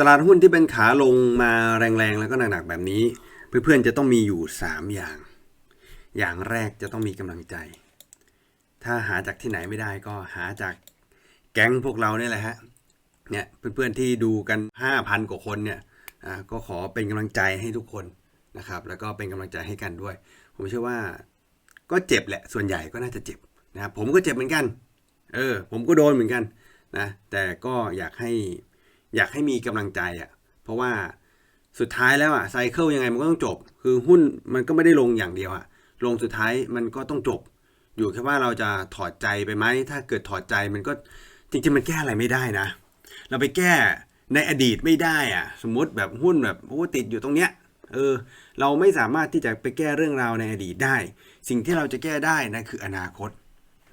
ตลาดหุ้นที่เป็นขาลงมาแรงๆ แล้วก็หนักๆแบบนี้ เพื่อนๆจะต้องมีอยู่ 3 อย่าง อย่างแรกจะต้องมีกำลังใจ ถ้าหาจากที่ไหนไม่ได้ก็หาจากแก๊งพวกเราเนี่ยแหละฮะเนี่ยเพื่อนๆที่ดูกัน 5,000 กว่าคนเนี่ยอ่าก็ขอเป็นกำลังใจให้ทุกคนนะครับ แล้วก็เป็นกำลังใจให้กันด้วย ผมเชื่อว่าก็เจ็บแหละส่วนใหญ่ก็น่าจะเจ็บนะครับผมก็เจ็บเหมือนกัน เออ ผมก็โดนเหมือนกันนะแต่ก็อยากให้ อยากให้มีกำลังใจอะ่ะ เพราะว่าสุดท้ายแล้วอะ่ะไซเคิลยังไงมันก็ต้องจบ คือหุ้นมันก็ไม่ได้ลงอย่างเดียวอะ่ะ ลงสุดท้ายมันก็ต้องจบ อยู่แค่ว่าเราจะถอดใจไปไหม ถ้าเกิดถอดใจมันก็จริงๆมันแก้อะไรไม่ได้นะ เราไปแก้ในอดีตไม่ได้อะสมมติแบบหุ้นแบบโอ้ติดอยู่ตรงเนี้ยเออเราไม่สามารถที่จะไปแก้เรื่องราวในอดีตได้ สิ่งที่เราจะแก้ได้นั่นคืออนาคต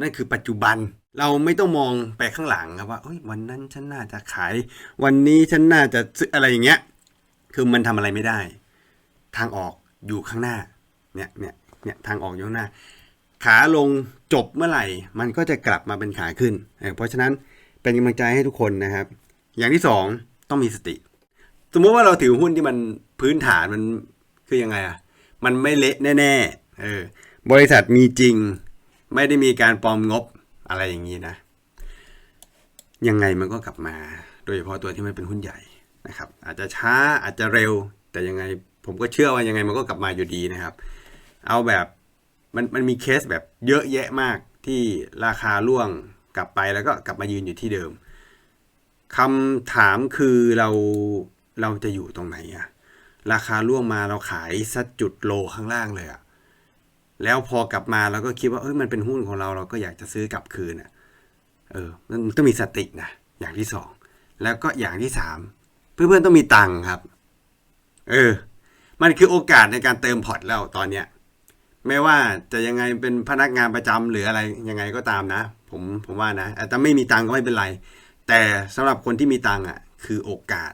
นั่นคือปัจจุบัน เราไม่ต้องมองไปข้างหลังครับว่าวันนั้นฉันน่าจะขาย วันนี้ฉันน่าจะซื้ออะไรอย่างเงี้ย คือมันทำอะไรไม่ได้ ทางออกอยู่ข้างหน้า เนี่ยเนี่ยเนี่ยทางออกอยู่ข้างหน้า ขาลงจบเมื่อไหร่ มันก็จะกลับมาเป็นขาขึ้น เพราะฉะนั้นเป็นกำลังใจให้ทุกคนนะครับ อย่างที่สองต้องมีสติ สมมุติว่าเราถือหุ้นที่มันพื้นฐานมันคือยังไงอะมันไม่เละแน่ๆเออบริษัทมีจริง ไม่ได้มีการปลอมงบ อะไรอย่างนี้นะ ยังไงมันก็กลับมา โดยเฉพาะตัวที่มันเป็นหุ้นใหญ่นะครับ อาจจะช้าอาจจะเร็ว แต่ยังไงผมก็เชื่อว่ายังไงมันก็กลับมาอยู่ดีนะครับ เอาแบบมันมันมีเคสแบบเยอะแยะมากที่ราคาร่วงกลับไปแล้วก็กลับมายืนอยู่ที่เดิมคำถามคือเราเราจะอยู่ตรงไหนอะราคาร่วงมาเราขายสักจุดโลข้างล่างเลยอะ แล้วพอกลับมาเราก็คิดว่าเอ้ยมันเป็นหุ้นของเราเราก็อยากจะซื้อกลับคืนอะเออมันต้องมีสตินะอย่างที่สองแล้วก็อย่างที่สามเพื่อนๆต้องมีตังค์ครับ เออ มันคือโอกาสในการเติมพอร์ตแล้วตอนเนี้ยไม่ว่าจะยังไงเป็นพนักงานประจำหรืออะไรยังไงก็ตามนะ ผมผมว่านะแต่ไม่มีตังค์ก็ไม่เป็นไร แต่สำหรับคนที่มีตังค์อะ คือโอกาส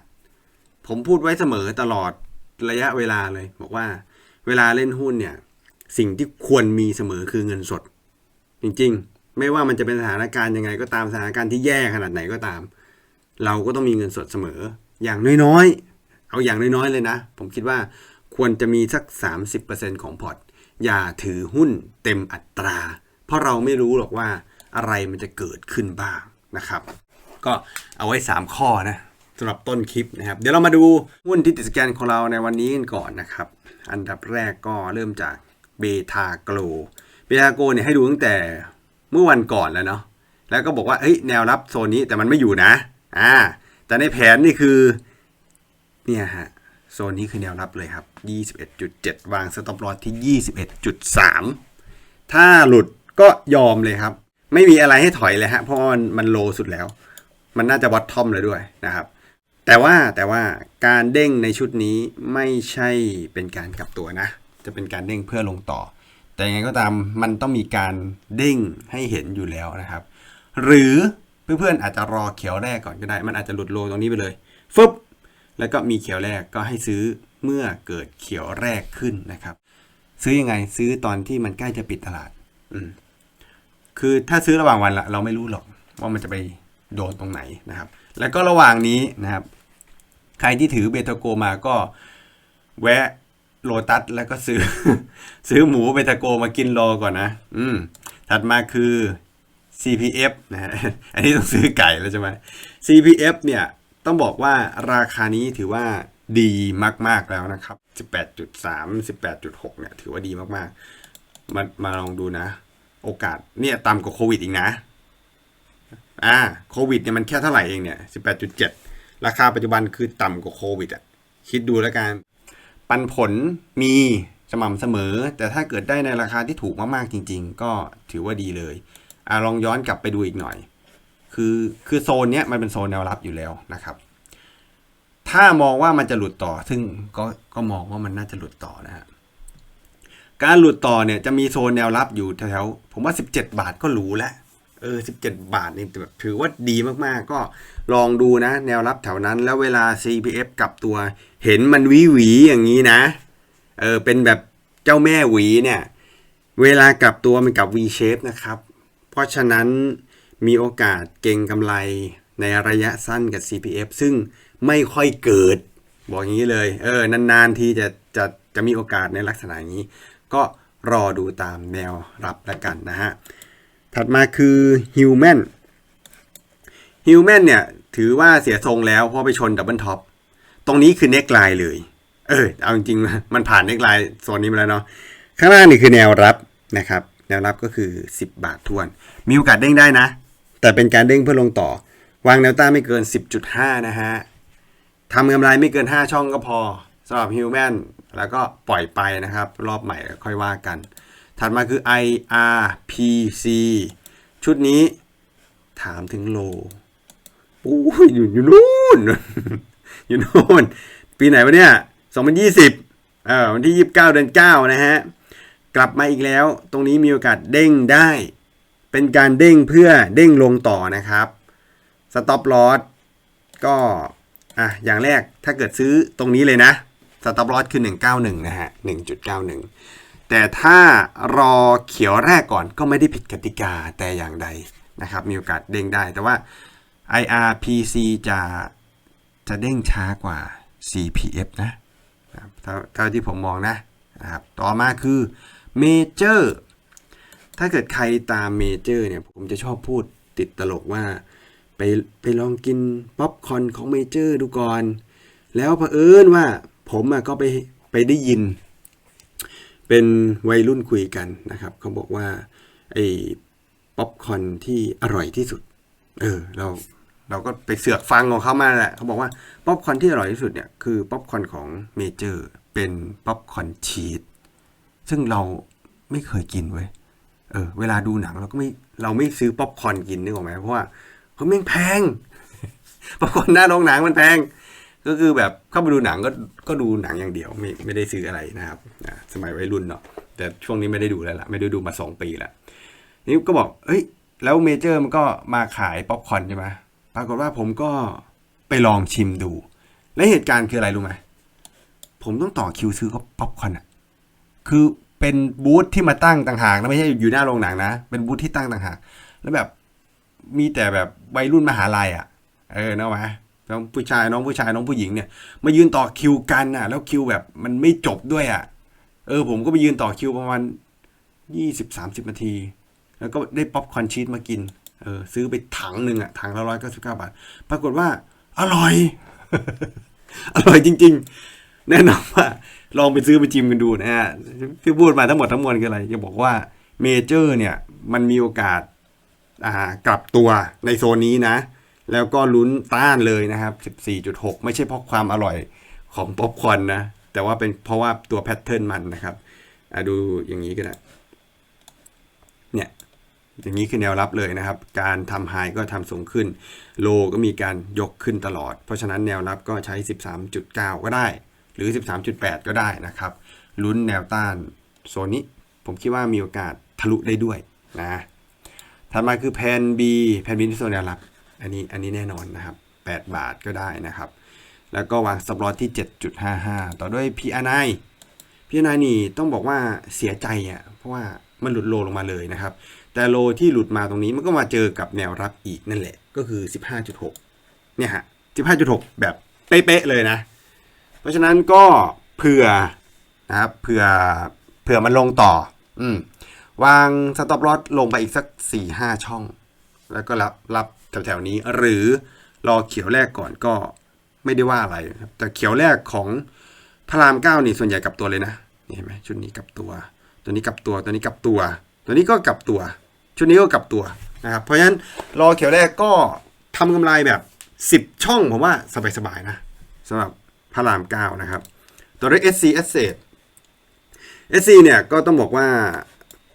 ผมพูดไว้เสมอตลอดระยะเวลาเลย บอกว่า เวลาเล่นหุ้นเนี่ย สิ่งที่ควรมีเสมอคือเงินสด จริงๆ ไม่ว่ามันจะเป็นสถานการณ์ยังไงก็ตามสถานการณ์ที่แย่ขนาดไหนก็ตาม เราก็ต้องมีเงินสดเสมอ อย่างน้อยๆ เอาอย่างน้อยๆเลยนะ ผมคิดว่าควรจะมีสัก 30%ของพอร์ตอย่าถือหุ้นเต็มอัตรา เพราะเราไม่รู้หรอกว่าอะไรมันจะเกิดขึ้นบ้างนะครับ ก็เอาไว้ 3 ข้อนะสำหรับต้นคลิปนะครับ เดี๋ยวเรามาดูหุ้นที่ติดสแกนของเราในวันนี้กันก่อนนะครับ อันดับแรกก็เริ่มจาก เบทาโกลเบทาโกเนี่ยให้ดูตั้งแต่เมื่อวันก่อนแล้วเนาะแล้วก็บอกว่าเฮ้ยแนวรับโซนนี้แต่มันไม่อยู่นะอ่าแต่ในแผนนี่คือเนี่ยฮะโซนนี้คือแนวรับเลยครับ 21.7 วางสต็อปลอสที่ 21.3 ถ้าหลุดก็ยอมเลยครับ ไม่มีอะไรให้ถอยเลยฮะเพราะว่ามันมันโลสุดแล้ว มันน่าจะวัดทอมเลยด้วยนะครับ แต่ว่าแต่ว่าการเด้งในชุดนี้ไม่ใช่เป็นการกลับตัวนะ จะเป็นการเด้งเพื่อลงต่อ แต่ยังไงก็ตามมันต้องมีการเด้งให้เห็นอยู่แล้วนะครับ หรือเพื่อนๆอาจจะรอเขียวแรกก่อนก็ได้ มันอาจจะหลุดโลตรงนี้ไปเลยฟึบแล้วก็มีเขียวแรกก็ให้ซื้อเมื่อเกิดเขียวแรกขึ้นนะครับ ซื้อยังไงซื้อตอนที่มันใกล้จะปิดตลาด อืมคือถ้าซื้อระหว่างวันละเราไม่รู้หรอกว่ามันจะไปโดนตรงไหนนะครับ แล้วก็ระหว่างนี้นะครับ ใครที่ถือเบตาโกมาก็แวะ โลตัสแล้วก็ซื้อ ซื้อหมูเบตาโกมากินรอก่อนนะ อืม ถัดมาคือ CPF นะฮะ อันนี้ต้องซื้อไก่แล้วใช่ไหม CPF เนี่ยต้องบอกว่าราคานี้ถือว่าดีมาก ๆแล้วนะครับ 18.3 18.6 เนี่ย ถือว่าดีมากๆ มามาลองดูนะ โอกาสเนี่ยต่ำกว่าโควิดอีกนะ อ่า โควิดเนี่ยมันแค่เท่าไหร่เองเนี่ย 18.7 ราคาปัจจุบันคือต่ำกว่าโควิดอะ คิดดูแล้วกัน ปันผลมีสม่ำเสมอ แต่ถ้าเกิดได้ในราคาที่ถูกมากๆจริง ๆ ก็ถือว่าดีเลยอ่าลองย้อนกลับไปดูอีกหน่อย คือคือโซนเนี้ยมันเป็นโซนแนวรับอยู่แล้วนะครับ ถ้ามองว่ามันจะหลุดต่อซึ่งก็ก็มองว่ามันน่าจะหลุดต่อนะฮะการหลุดต่อเนี่ยจะมีโซนแนวรับอยู่แถวๆผมว่า 17 บาทก็รู้แล้ว เออ17บเจ็ดบาทนี่แบบถือว่าดีมากๆ ก็ลองดูนะ แนวรับแถวนั้น แล้วเวลา CPF กลับตัวเห็นมันวีหวีอย่างนี้นะ เออเป็นแบบเจ้าแม่หวีเนี่ย เวลากลับตัวมันกลับ V shape นะครับ เพราะฉะนั้นมีโอกาสเก่งกำไรในระยะสั้นกับ CPF ซึ่งไม่ค่อยเกิด บอกอย่างนี้เลย เออนานๆที่จะจะจะมีโอกาสในลักษณะนี้ ก็รอดูตามแนวรับแล้วกันนะฮะ ถัดมาคือฮิวแมนฮิวแมนเนี่ยถือว่าเสียทรงแล้วเพราะไปชนดับเบิลท็อปตรงนี้คือเน็กไลน์เลย เออเอาจริงๆมันผ่านเน็กไลน์โซนนี้มาแล้วเนาะข้างล่างนี่คือแนวรับนะครับ แนวรับก็คือ 10 บาททวน มีโอกาสเด้งได้นะ แต่เป็นการเด้งเพื่อลงต่อ วางแนวต้านไม่เกิน 10.5 นะฮะทำกำไรไม่เกิน 5 ช่องก็พอสำหรับฮิวแมนแล้วก็ปล่อยไปนะครับ รอบใหม่ค่อยว่ากัน ถัดมาคือ IRPC ชุดนี้ถามถึงโลอู้ยอยู่อยู่นู่นอยู่นู่น ปีไหนวะเนี่ย 2020เอ่อวันที่ 29 เดือน 9 นะฮะ กลับมาอีกแล้ว ตรงนี้มีโอกาสเด้งได้ เป็นการเด้งเพื่อเด้งลงต่อนะครับ สต็อปลอสก็อะอย่างแรกถ้าเกิดซื้อตรงนี้เลยนะ สต็อปลอสคือ 191 นะฮะ 1.91 แต่ถ้ารอเขียวแรกก่อนก็ไม่ได้ผิดกติกาแต่อย่างใดนะครับ มีโอกาสเด้งได้ แต่ว่า IRPC จะจะเด้งช้ากว่า CPF นะครับเท่าที่ผมมองนะนะครับ ต่อมาคือ Major ถ้าเกิดใครตามเมเจอร์เนี่ย ผมจะชอบพูดติดตลกว่า ไปไปลองกินป๊อปคอนของเมเจอร์ดูก่อน แล้วเผอิญว่าผมอะก็ไปไปได้ยิน เป็นวัยรุ่นคุยกันนะครับ เขาบอกว่าไอ้ป๊อปคอนที่อร่อยที่สุด เออ เราเราก็ไปเสือกฟังของเขามาแหละเขาบอกว่าป๊อปคอนที่อร่อยที่สุดเนี่ยคือป๊อปคอนของเมเจอร์เป็นป๊อปคอนชีสซึ่งเราไม่เคยกินเว้ยเออ เวลาดูหนังเราก็ไม่เราไม่ซื้อป๊อปคอนกินนึกออกไหมเพราะว่าเขาแม่งแพงป๊อปคอนหน้าโรงหนังมันแพง ก็คือแบบเข้าไปดูหนังก็ก็ดูหนังอย่างเดียวไม่ไม่ได้ซื้ออะไรนะครับสมัยวัยรุ่นเนาะแต่ช่วงนี้ไม่ได้ดูแล้วล่ะไม่ได้ดูมาสองปีแล้วนี่ก็บอกเฮ้ยแล้วเมเจอร์มันก็มาขายป๊อปคอร์นใช่ไหมปรากฏว่าผมก็ไปลองชิมดู และเหตุการณ์คืออะไรรู้ไหมผมต้องต่อคิวซื้อป๊อปคอร์นอะคือเป็นบูธที่มาตั้งต่างหากนะไม่ใช่อยู่หน้าโรงหนังนะ เป็นบูธที่ตั้งต่างหากแล้วแบบมีแต่แบบวัยรุ่นมหาลัยอะ เออเนาะไหม น้องผู้ชายน้องผู้ชายน้องผู้หญิงเนี่ยมายืนต่อคิวกันอะ แล้วคิวแบบมันไม่จบด้วยอะ เออ ผมก็ไปยืนต่อคิวประมาณยี่สิบสามสิบนาที แล้วก็ได้ป๊อปคอนชีสมากิน เออ ซื้อไปถังหนึ่งอะ ถังละร้อยเก้าสิบเก้าบาท ปรากฏว่า อร่อย อร่อยจริง ๆ แนะนำว่า ลองไปซื้อไปจิมกันดูนะฮะที่พูดมาทั้งหมดทั้งมวลคืออะไรจะบอกว่าเมเจอร์เนี่ย มันมีโอกาส อ่ากลับตัวในโซนนี้นะ แล้วก็ลุ้นต้านเลยนะครับ 14.6 ไม่ใช่เพราะความอร่อยของป๊อปคอนนะ แต่ว่าเป็นเพราะว่าตัวแพทเทิร์นมันนะครับดูอย่างนี้ก็ได้เนี่ยอย่างนี้คือแนวรับเลยนะครับ การทำไฮก็ทำสูงขึ้น โลก็มีการยกขึ้นตลอด เพราะฉะนั้นแนวรับก็ใช้ 13.9 ก็ได้ หรือ 13.8 ก็ได้นะครับ ลุ้นแนวต้านโซนนี้ ผมคิดว่ามีโอกาสทะลุได้ด้วยนะถัดมาคือแพน B แพน B ที่โซนแนวรับ อันนี้อันนี้แน่นอนนะครับ 8 บาทก็ได้นะครับ แล้วก็วางสปอตที่ 7.55 ต่อด้วย PRI PRI นี่ต้องบอกว่าเสียใจอะเพราะว่ามันหลุดโลลงมาเลยนะครับ แต่โลที่หลุดมาตรงนี้มันก็มาเจอกับแนวรับอีกนั่นแหละก็คือ 15.6 เนี่ยฮะ 15.6 แบบเป๊ะๆเลยนะ เพราะฉะนั้นก็เผื่อนะครับเผื่อเผื่อมันลงต่อ อืมวางสต็อปลอสลงไปอีกสัก 4-5 ช่อง แล้วก็รับรับ แถวๆนี้ หรือรอเขียวแรกก่อนก็ไม่ได้ว่าอะไรครับแต่เขียวแรกของพระรามเก้านี่ส่วนใหญ่กลับตัวเลยนะนี่เห็นไหมชุดนี้กลับตัว ตัวนี้กลับตัวตัวนี้กลับตัว ตัวนี้ก็กลับตัว ชุดนี้ก็กลับตัวนะครับเพราะฉะนั้นรอเขียวแรกก็ทำกำไรแบบ 10 ช่องผมว่าสบายๆนะสำหรับพระรามเก้านะครับ ตัวเลข SC Asset SC เนี่ยก็ต้องบอกว่า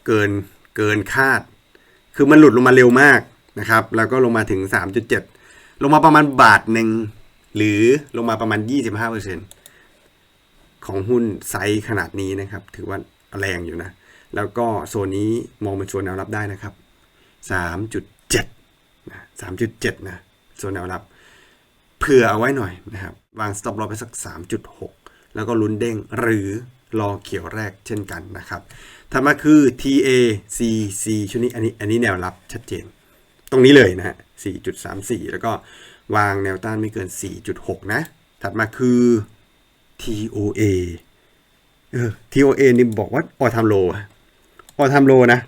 เกินเกินคาด คือมันหลุดลงมาเร็วมาก นะครับ แล้วก็ลงมาถึง 3.7 ลงมาประมาณบาทหนึ่ง หรือลงมาประมาณ 25%ของหุ้นไซส์ขนาดนี้นะครับ ถือว่าแรงอยู่นะ แล้วก็โซนนี้มองเป็นโซนแนวรับได้นะครับ 3.7นะ3.7 นะ โซนแนวรับ เผื่อเอาไว้หน่อยนะครับ วาง stop loss ไปสัก 3.6 แล้วก็ลุ้นเด้งหรือรอเขียวแรกเช่นกันนะครับถัดมาคือ TACC ชุดนี้อันนี้อันนี้แนวรับชัดเจน ตรงนี้เลยนะฮะ 4.34 แล้วก็วางแนวต้านไม่เกิน 4.6 นะ ถัดมาคือ TOA เออ TOA นี่บอกว่าออทามโลออทามโลนะ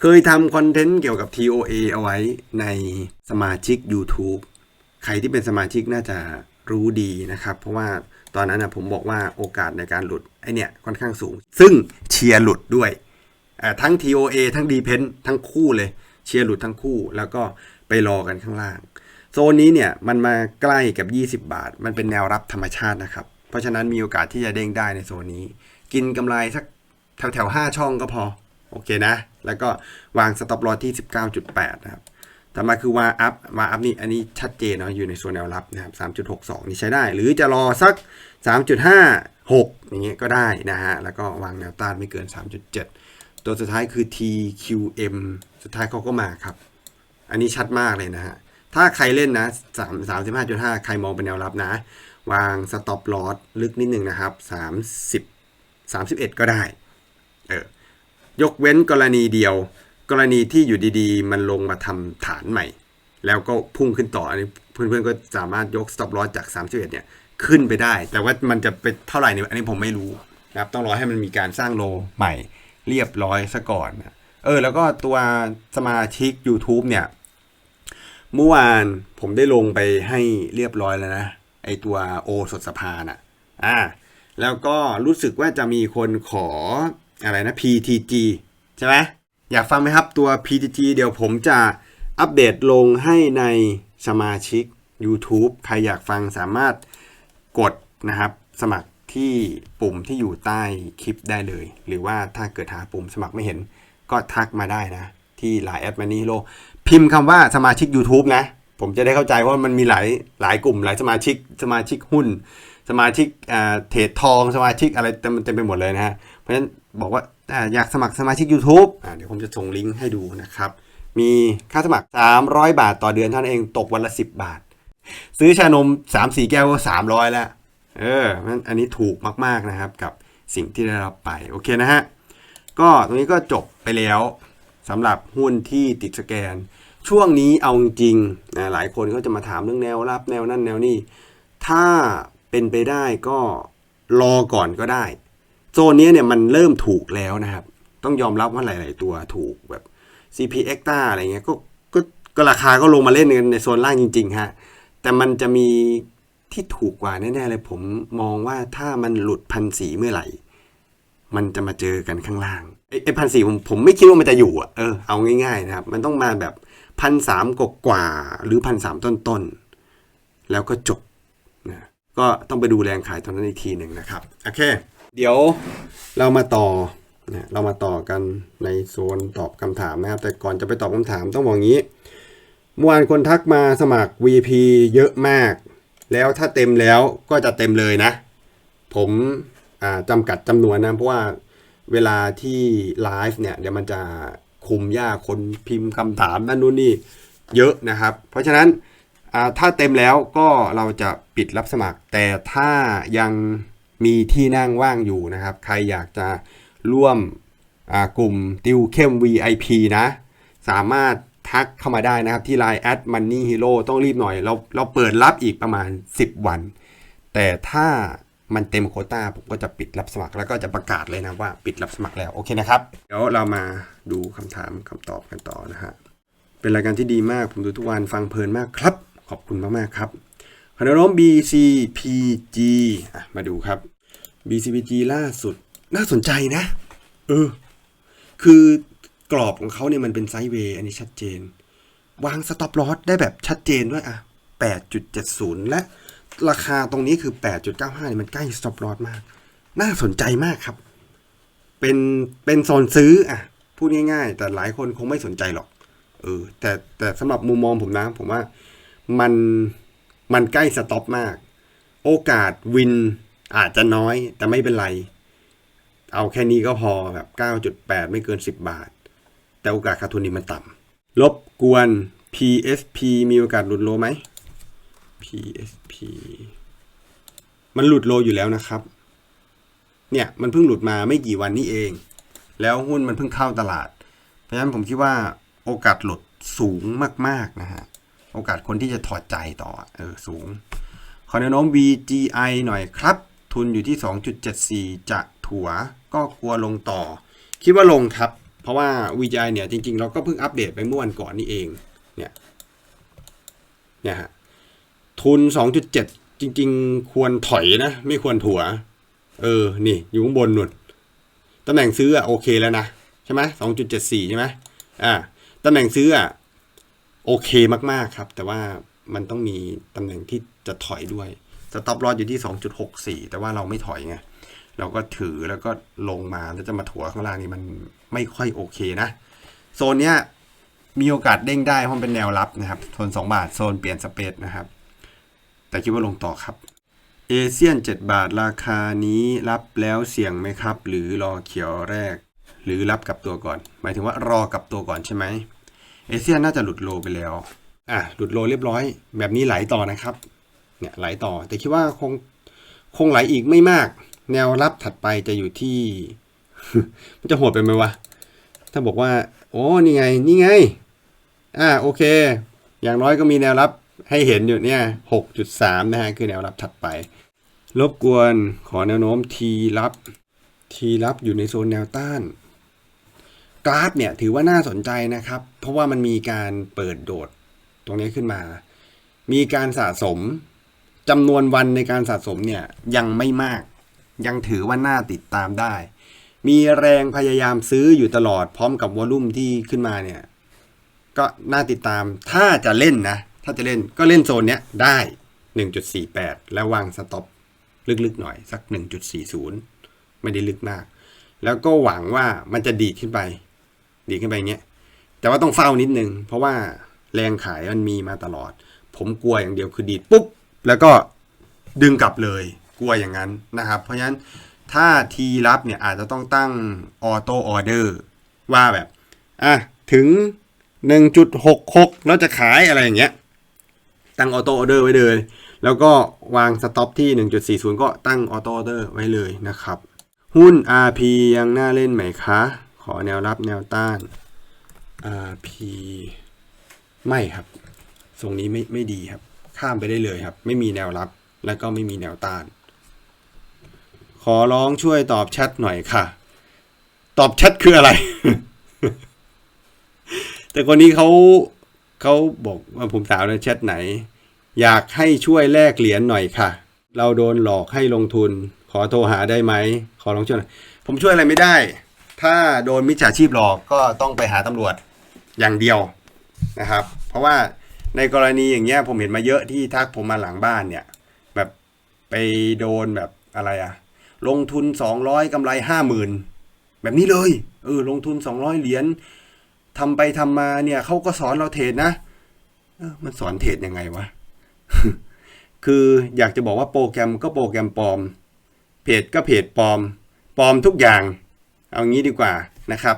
เคยทำคอนเทนต์เกี่ยวกับ TOA เอาไว้ในสมาชิก YouTube ใครที่เป็นสมาชิกน่าจะรู้ดีนะครับ เพราะว่าตอนนั้นนะผมบอกว่าโอกาสในการหลุดไอเนี่ยค่อนข้างสูง ซึ่งเชียร์หลุดด้วย ทั้ง TOA ทั้ง d p e n ทั้งคู่เลย เชียร์หลุดทั้งคู่ แล้วก็ไปรอกันข้างล่าง โซนนี้เนี่ยมันมาใกล้กับ 20 บาท มันเป็นแนวรับธรรมชาตินะครับ เพราะฉะนั้นมีโอกาสที่จะเด้งได้ในโซนนี้ กินกำไรสักแถวแถวๆ5ช่องก็พอ โอเคนะ แล้วก็วางสต็อปลอที่ 19.8 นะครับต่อมาคือวาอัพวาอัพนี่อันนี้ชัดเจนเนาะอยู่ในโซนแนวรับนะครับ3.62 นี่ใช้ได้ หรือจะรอสัก 3.56 อย่างเงี้ยก็ได้นะฮะ แล้วก็วางแนวต้านไม่เกิน 3.7 ตัวสุดท้ายคือ TQM สุดท้ายเขาก็มาครับ อันนี้ชัดมากเลยนะฮะ ถ้าใครเล่นนะ3 35.5 ใครมองเป็นแนวรับนะ วางสต็อปลอสลึกนิดนึงนะครับ 30 31 ก็ได้ เออ ยกเว้นกรณีเดียว กรณีที่อยู่ดีๆ มันลงมาทำฐานใหม่ แล้วก็พุ่งขึ้นต่อ อันนี้เพื่อนๆ ก็สามารถยก stop loss จาก 31 เนี่ย ขึ้นไปได้ แต่ว่ามันจะเป็นเท่าไหร่เนี่ย อันนี้ผมไม่รู้นะครับ ต้องรอให้มันมีการสร้างโลใหม่ เรียบร้อยซะก่อนนะเออ แล้วก็ตัวสมาชิก YouTube เนี่ย เมื่อวานผมได้ลงไปให้เรียบร้อยแล้วนะ ไอตัวโอสดสภาน่ะ อ่า แล้วก็รู้สึกว่าจะมีคนขออะไรนะ PTG ใช่ไหมอยากฟังไหมครับตัว PTG เดี๋ยวผมจะอัปเดตลงให้ในสมาชิก YouTube ใครอยากฟังสามารถกดนะครับ สมัคร ที่ปุ่มที่อยู่ใต้คลิปได้เลย หรือว่าถ้าเกิดหาปุ่มสมัครไม่เห็น ก็ทักมาได้นะ ที่ไลน์แอดมานี่โลพิมพ์คำว่าสมาชิก YouTube นะ ผมจะได้เข้าใจว่ามันมีหลายหลายกลุ่ม หลายสมาชิกสมาชิกหุ้น สมาชิกเทรดทองสมาชิกอะไรเต็มเต็มไปหมดเลยนะฮะเพราะฉะนั้นบอกว่าอยากสมัครสมาชิก YouTube เดี๋ยวผมจะส่งลิงก์ให้ดูนะครับ มีค่าสมัคร 300 บาทต่อเดือนเท่านั้นเองตกวันละ 10 บาท ซื้อชานม 3-4 แก้วก็300 แล้ว เออมันอันนี้ถูกมากๆนะครับกับสิ่งที่ได้รับไป โอเคนะฮะ ก็ตรงนี้ก็จบไปแล้วสำหรับหุ้นที่ติดสแกน ช่วงนี้เอาจริงๆนะหลายคนก็จะมาถามเรื่องแนวรับแนวนั่นแนวนี่ถ้าเป็นไปได้ก็รอก่อนก็ได้ โซนนี้เนี่ยมันเริ่มถูกแล้วนะครับ ต้องยอมรับว่าหลาย ๆ ตัวถูกแบบ CP e x t a อะไรเงี้ยกก็ก็ราคาก็ลงมาเล่นกันในโซนล่างจริง ๆ ฮะ แต่มันจะมี ที่ถูกกว่าแน่ๆเลยผมมองว่าถ้ามันหลุดพันสีเมื่อไหร่ มันจะมาเจอกันข้างล่างไอ้พันสีผมผมไม่คิดว่ามันจะอยู่อะเออเอาง่ายๆนะครับ มันต้องมาแบบพันสามกกว่าหรือพันสามต้นๆ แล้วก็จบนะก็ต้องไปดูแรงขายตอนนั้นอีกทีหนึ่งนะครับ โอเค เดี๋ยวเรามาต่อนะเรามาต่อกันในโซนตอบคำถามนะครับ แต่ก่อนจะไปตอบคำถามต้องบอกงี้เมื่อวานคนทักมาสมัคร VP เยอะมาก แล้วถ้าเต็มแล้วก็จะเต็มเลยนะ ผมจำกัดจำนวนนะ เพราะว่าเวลาที่ไลฟ์เนี่ยเดี๋ยวมันจะคุมยากคนพิมพ์คำถามนั่นนู่นนี่เยอะนะครับ เพราะฉะนั้นถ้าเต็มแล้วก็เราจะปิดรับสมัคร แต่ถ้ายังมีที่นั่งว่างอยู่นะครับ ใครอยากจะร่วมกลุ่มติวเข้ม VIP นะ สามารถ ทักเข้ามาได้นะครับ ที่ Line at Money Hero ต้องรีบหน่อย เราเราเปิดรับอีกประมาณ 10 วัน แต่ถ้ามันเต็มโคต้าผมก็จะปิดรับสมัครแล้วก็จะประกาศเลยนะว่าปิดรับสมัครแล้วโอเคนะครับ เดี๋ยวเรามาดูคำถามคำตอบกันต่อนะฮะเป็นรายการที่ดีมากผมดูทุกวันฟังเพลินมากครับ ขอบคุณมากๆครับขนม BCPG อะมาดูครับ BCPG ล่าสุดน่าสนใจนะ เออ คือ กรอบของเขาเนี่ยมันเป็นไซด์เวย์อันนี้ชัดเจน วางสต็อปลอสได้แบบชัดเจนด้วยอะ 8.70 และราคาตรงนี้คือ 8.95เนี่ยมันใกล้สต็อปลอสมาก น่าสนใจมากครับ เป็นเป็นโซนซื้ออะ พูดง่ายๆ แต่หลายคนคงไม่สนใจหรอก เออ แต่แต่สำหรับมุมมองผมนะ ผมว่ามันมันใกล้สต็อปมาก โอกาสวินอาจจะน้อยแต่ไม่เป็นไร เอาแค่นี้ก็พอแบบ 9.8 ไม่เกิน 10 บาท แต่โอกาสขาดทุนนี่มันต่ำลบกวน PSP มีโอกาสหลุดโลไหม PSP มันหลุดโลอยู่แล้วนะครับ เนี่ยมันเพิ่งหลุดมาไม่กี่วันนี้เอง แล้วหุ้นมันเพิ่งเข้าตลาด เพราะฉะนั้นผมคิดว่าโอกาสหลุดสูงมากๆนะฮะ โอกาสคนที่จะถอดใจต่อเออสูง ขอแนวโน้ม VGI หน่อยครับ ทุนอยู่ที่ 2.74 จะถัวก็กลัวลงต่อ คิดว่าลงครับ เพราะว่า VGI เนี่ยจริงๆ เราก็เพิ่งอัปเดตไปเมื่อวันก่อนนี่เอง เนี่ย เนี่ยฮะ ทุน 2.7 จริง ๆ ควรถอยนะ ไม่ควรถัว เออ นี่ อยู่ข้างบนนู่นตำแหน่งซื้ออะโอเคแล้วนะ ใช่ไหม2.74 ใช่ไหมอ่าตำแหน่งซื้ออะโอเคมากๆครับ แต่ว่ามันต้องมีตำแหน่งที่จะถอยด้วยสต็อปลอสอยู่ที่ 2.64 แต่ว่าเราไม่ถอยไง เราก็ถือแล้วก็ลงมาแล้วจะมาถัวข้างล่างนี่มันไม่ค่อยโอเคนะ โซนเนี้ยมีโอกาสเด้งได้เพราะมันเป็นแนวรับนะครับโซน2 บาทโซนเปลี่ยนสเปซนะครับ แต่คิดว่าลงต่อครับเอเชียน 7 บาทราคานี้รับแล้วเสี่ยงไหมครับ หรือรอเขียวแรก หรือรับกลับตัวก่อน หมายถึงว่ารอกับตัวก่อนใช่ไหมเอเชียนน่าจะหลุดโลไปแล้วอะหลุดโลเรียบร้อย แบบนี้ไหลต่อนะครับเนี่ยไหลต่อแต่คิดว่าคงคงไหลอีกไม่มาก แนวรับถัดไปจะอยู่ที่ มันจะโหดไปไหมวะ ถ้าบอกว่า โอ้นี่ไง นี่ไง อ่า โอเค อย่างน้อยก็มีแนวรับให้เห็นอยู่เนี่ย6.3นะฮะ คือแนวรับถัดไป รบกวนขอแนวโน้มทีรับทีรับอยู่ในโซนแนวต้าน กราฟเนี่ยถือว่าน่าสนใจนะครับ เพราะว่ามันมีการเปิดโดดตรงนี้ขึ้นมา มีการสะสมจำนวนวันในการสะสมเนี่ยยังไม่มาก ยังถือว่าน่าติดตามได้ มีแรงพยายามซื้ออยู่ตลอดพร้อมกับวอลลุ่มที่ขึ้นมาเนี่ยก็น่าติดตามถ้าจะเล่นนะ ถ้าจะเล่นก็เล่นโซนเนี้ยได้ 1.48 แล้ววางสต็อปลึกๆหน่อยสัก 1.40 ไม่ได้ลึกมาก แล้วก็หวังว่ามันจะดีขึ้นไป ดีขึ้นไปเงี้ยแต่ว่าต้องเฝ้านิดนึง เพราะว่าแรงขายมันมีมาตลอด ผมกลัวอย่างเดียวคือดีดปุ๊บ แล้วก็ดึงกลับเลย กลัวอย่างนั้นนะครับ เพราะฉะนั้นถ้าทีรับเนี่ยอาจจะต้องตั้งออโต้ออเดอร์ว่าแบบอะถึง 1.66 แล้วจะขายอะไรอย่างเงี้ย ตั้งออโต้ออเดอร์ไว้เลย แล้วก็วางสต็อปที่ 1.40 ก็ตั้งออโต้ออเดอร์ไว้เลยนะครับ หุ้น RP ยังน่าเล่นไหมคะ ขอแนวรับแนวต้าน RP ไม่ครับทรงนี้ไม่ไม่ดีครับ ข้ามไปได้เลยครับ ไม่มีแนวรับ และก็ไม่มีแนวต้าน ขอร้องช่วยตอบแชทหน่อยค่ะ ตอบแชทคืออะไร แต่คนนี้เขาเขาบอกว่าผมถามในแชทไหน อยากให้ช่วยแลกเหรียญหน่อยค่ะ เราโดนหลอกให้ลงทุน ขอโทรหาได้ไหม ขอลองช่วยหน่อยผมช่วยอะไรไม่ได้ ถ้าโดนมิจฉาชีพหลอกก็ต้องไปหาตำรวจอย่างเดียวนะครับ เพราะว่าในกรณีอย่างเงี้ยผมเห็นมาเยอะที่ทักผมมาหลังบ้านเนี่ย แบบไปโดนแบบอะไรอะ ลงทุน 200กำไร 50,000 แบบนี้เลย เออ ลงทุน 200 เหรียญทำไปทำมาเนี่ยเขาก็สอนเราเทรดนะเออมันสอนเทรดยังไงวะ คืออยากจะบอกว่าโปรแกรมก็โปรแกรมปลอม เพจก็เพจปลอม ปลอมทุกอย่าง เอางี้ดีกว่านะครับ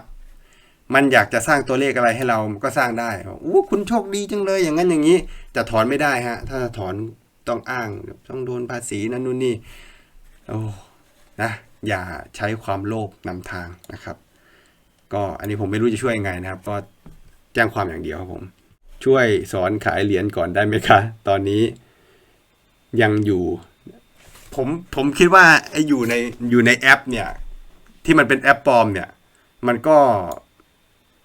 มันอยากจะสร้างตัวเลขอะไรให้เราก็สร้างได้อู้คุณโชคดีจังเลย อย่างนั้นอย่างนี้ แต่ถอนไม่ได้ฮะ ถ้าถอนต้องอ้าง ต้องโดนภาษีนั่นนู่นนี่ โอ้ นะอย่าใช้ความโลภนำทางนะครับ ก็อันนี้ผมไม่รู้จะช่วยยังไงนะครับ ก็แจ้งความอย่างเดียวครับผม ช่วยสอนขายเหรียญก่อนได้ไหมคะ ตอนนี้ยังอยู่ผมผมคิดว่าไอ้อยู่ในอยู่ในแอป เนี่ย ที่มันเป็นแอปปลอม เนี่ย มันก็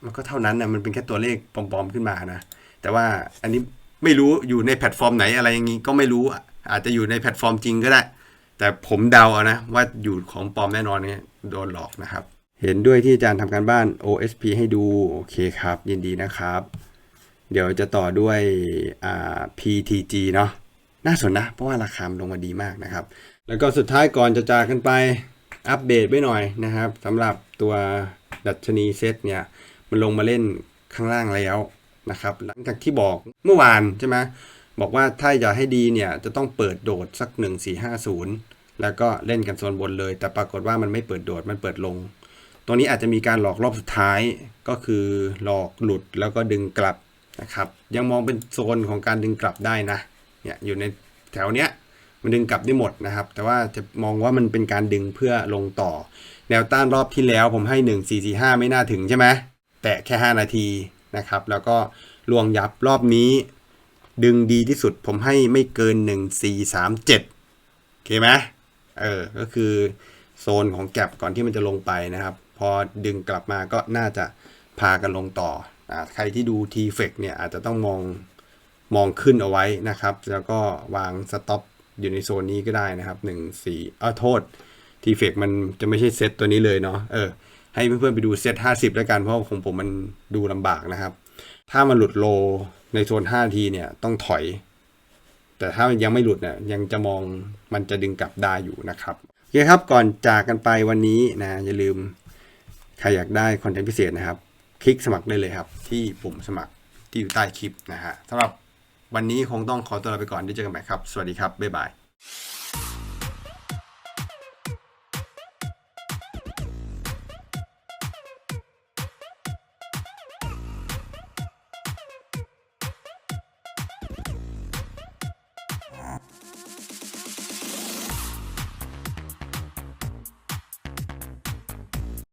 มันก็เท่านั้นนะมันเป็นแค่ตัวเลขปลอมๆขึ้นมานะแต่ว่าอันนี้ไม่รู้อยู่ในแพลตฟอร์มไหนอะไรอย่างนี้ก็ไม่รู้อะอาจจะอยู่ในแพลตฟอร์มจริงก็ได้ แต่ผมเดาเอานะ ว่าอยู่ของปลอมแน่นอนเนี่ยโดนหลอกนะครับ เห็นด้วยที่อาจารย์ทำการบ้าน OSP ให้ดู โอเคครับ ยินดีนะครับ เดี๋ยวจะต่อด้วยอ่า PTG เนาะน่าสนนะ เพราะว่าราคามลงมาดีมากนะครับ แล้วก็สุดท้ายก่อนจะจากกันไปอัปเดตไว้หน่อยนะครับสำหรับตัวดัชนีเซตเนี่ยมันลงมาเล่นข้างล่างแล้วนะครับ หลังจากที่บอกเมื่อวานใช่ไหม บอกว่าถ้าอยากให้ดีเนี่ยจะต้องเปิดโดดสัก 1450 แล้วก็เล่นกันโซนบนเลย แต่ปรากฏว่ามันไม่เปิดโดดมันเปิดลง ตรงนี้อาจจะมีการหลอกรอบสุดท้ายก็คือหลอกหลุดแล้วก็ดึงกลับนะครับ ยังมองเป็นโซนของการดึงกลับได้นะเนี่ยอยู่ในแถวเนี้ยมันดึงกลับได้หมดนะครับ แต่ว่าจะมองว่ามันเป็นการดึงเพื่อลงต่อ แนวต้านรอบที่แล้วผมให้ 1 4 4 5 ไม่น่าถึงใช่ไหมแตะแค่ 5 นาทีนะครับ แล้วก็ลวงยับรอบนี้ ดึงดีที่สุดผมให้ไม่เกิน 1 4 3 7โอเคไหมเออ ก็คือโซนของแก็บก่อนที่มันจะลงไปนะครับ พอดึงกลับมาก็น่าจะพากันลงต่ออใครที่ดู t f e c เนี่ยอาจจะต้องมองมองขึ้นเอาไว้นะครับ แล้วก็วางสต็อปอยู่ในโซนนี้ก็ได้นะครับ 1 4เออโทษ t f e c มันจะไม่ใช่เซตตัวนี้เลยเนาะเออให้เพื่อนๆไปดูเซต50 แล้วกันเพราะของผมมันดูลำบากนะครับ ถ้ามันหลุดโล ในโซน5ทีเนี่ยต้องถอย แต่ถ้ามันยังไม่หลุดเนี่ยยังจะมองมันจะดึงกลับได้อยู่นะครับโอเคครับก่อนจากกันไปวันนี้นะอย่าลืมใครอยากได้คอนเทนต์พิเศษนะครับ คลิกสมัครได้เลยครับ ที่ปุ่มสมัครที่อยู่ใต้คลิปนะฮะสำหรับวันนี้คงต้องขอตัวลาไปก่อนที่เจอกันใหม่ครับ สวัสดีครับ บ๊ายบาย